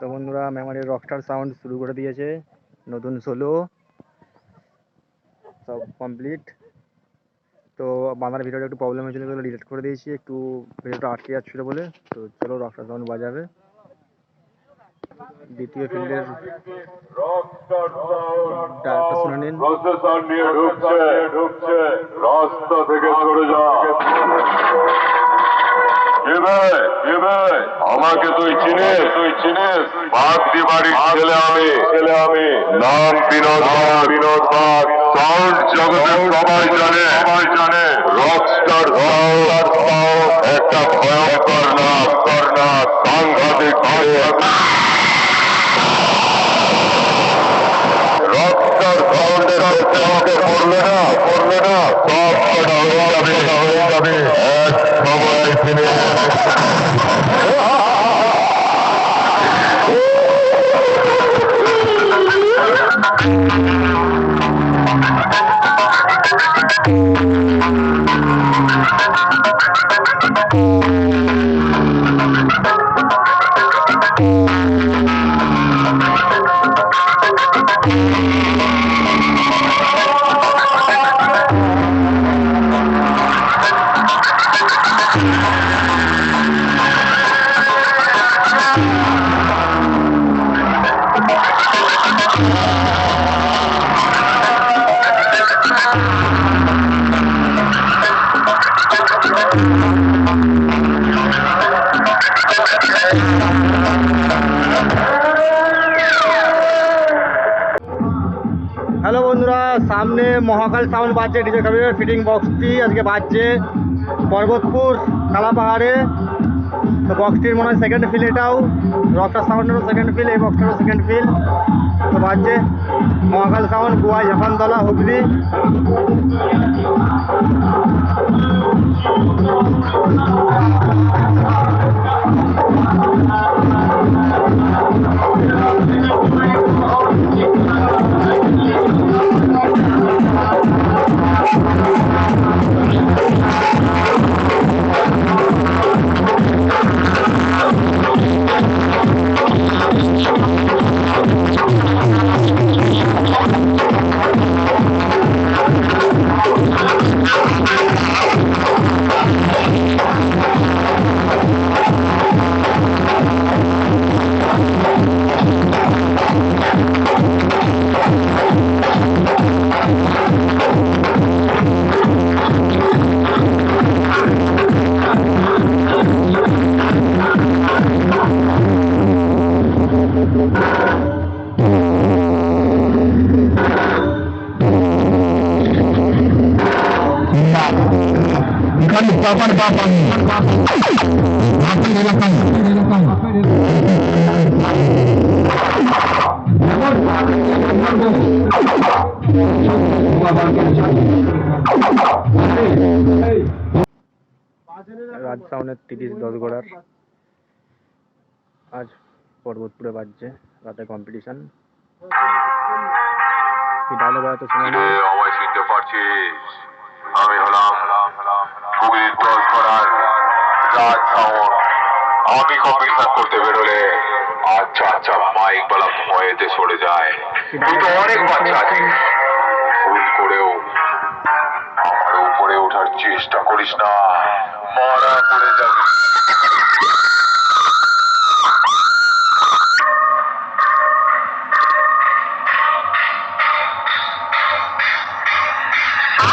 তো বন্ধুরা মেমারির Rockstar sound শুরু করে দিয়েছে। নতুন সোলো সব কমপ্লিট তো বাংলার ভিডিওটা একটু প্রবলেম হয়েছিল বলে ডিলিট করে দিয়েছি। একটু ভিডিওটা আটকে যাচ্ছিল বলে। তো চলো রকস্টার সাউন্ড বাজাবে। দ্বিতীয় ফিল্ডের ডায়ালগটা শুনে নিন। প্রসেসর নিয়ে ঢুকছে। ঢুকছে। রাস্তা থেকে সরে আমাকে তুই চিনিস? তুই চিনিস? বাগদি বাড়ির ছেলে আমি। ছেলে আমি। নাম বিনোদ বিনোদ বাগ সাউন্ড জগতের সবাই জানে। সবাই জানে। রকস্টার সাউন্ড একটা ভয়ঙ্কর নাম। মহাকাল সাউন্ড বাজছে, ডিজে কাবিরের ফিটিং বক্সটি আজকে বাজছে পর্বতপুর কালা পাহাড়ে তো বক্সটির মনে হয় সেকেন্ড ফিল এটাও রকটা সাউন্ডেরও সেকেন্ড ফিল এই বক্সটারও সেকেন্ড ফিল তো বাজছে মহাকাল সাউন্ড গোয়া ঝাপানতলা হুগলি। এখানে এলাকায়। রাজ সাউন্ডের তিরিশ দশ গোড়ার। আজ পর্বতপুরে বাজছে রাতে কম্পিটিশন কি ডায়লগ হয়তো শুনে পারছিস। আমি হলাম হুগলির দল করার রাজ সাউন্ড আমি কম্পিটিশন করতে বেরোলে আচ্ছা আচ্ছা মাইক বেলা ভয়েতে সরে যায়। কিন্তু অনেক বাচ্চা আছে। ভুল করেও আমার উপরে ওঠার চেষ্টা করিস না।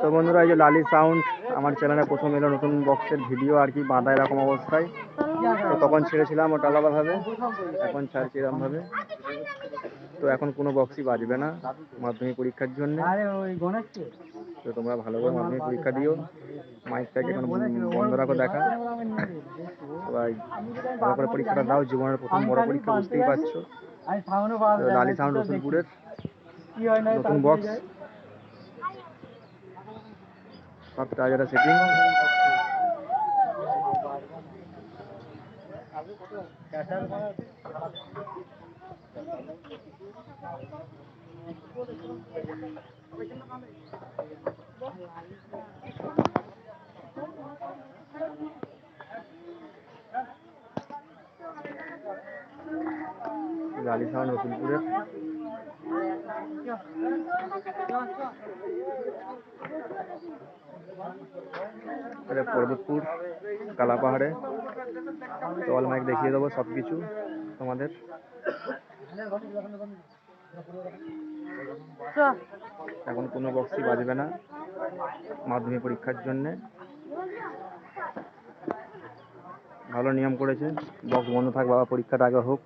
তো বন্ধুরা এই যে লালি সাউন্ড আমার চ্যানেলে প্রথম এলো নতুন বক্সের ভিডিও আর কি বাঁধা এরকম অবস্থায়। তো তখন ছেড়েছিলাম ওটা আলাদাভাবে এখন ছাড়ছি এরকমভাবে। তো এখন কোনো বক্সই বাজবে না মাধ্যমিক পরীক্ষার জন্য। তো তোমরা ভালো করে মাধ্যমিক পরীক্ষা দিও। মাইকটাকে এখন বন্ধ রাখো দেখা। সবাই ভালো করে পরীক্ষাটা দাও জীবনের প্রথম বড় পরীক্ষা বুঝতেই পারছ। লালি সাউন্ড রসুলপুরের। নতুন বক্স সব চার্জারের সেটিং লালি সাউন্ড রসুলপুরের এটা পর্বতপুর কালাপাহাড়ে তো অল মাইক দেখিয়ে দেবো সব কিছু তোমাদের। এখন কোনো বক্সই বাজবে না মাধ্যমিক পরীক্ষার জন্যে। ভালো নিয়ম করেছে। বক্স বন্ধ থাক বাবা, পরীক্ষাটা আগে হোক।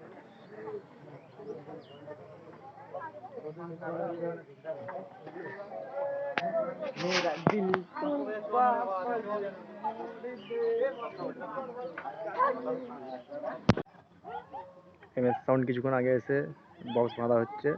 এম এস সাউন্ড কিছুক্ষণ আগে এসে বক্স বাঁধা হচ্ছে।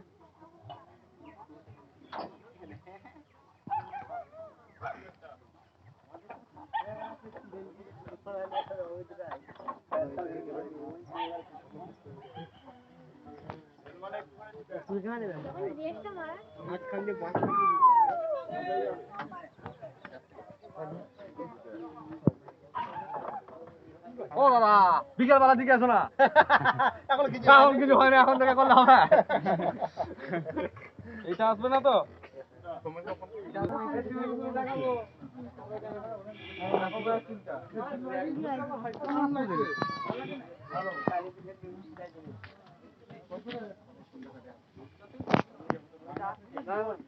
ও বাবা বিকেল বেলার দিকে আসো না? এখন কিছু হয় না এখন থেকে করলে হবে হ্যাঁ। এটা আসবে না তো? চিন্তা ભાઈ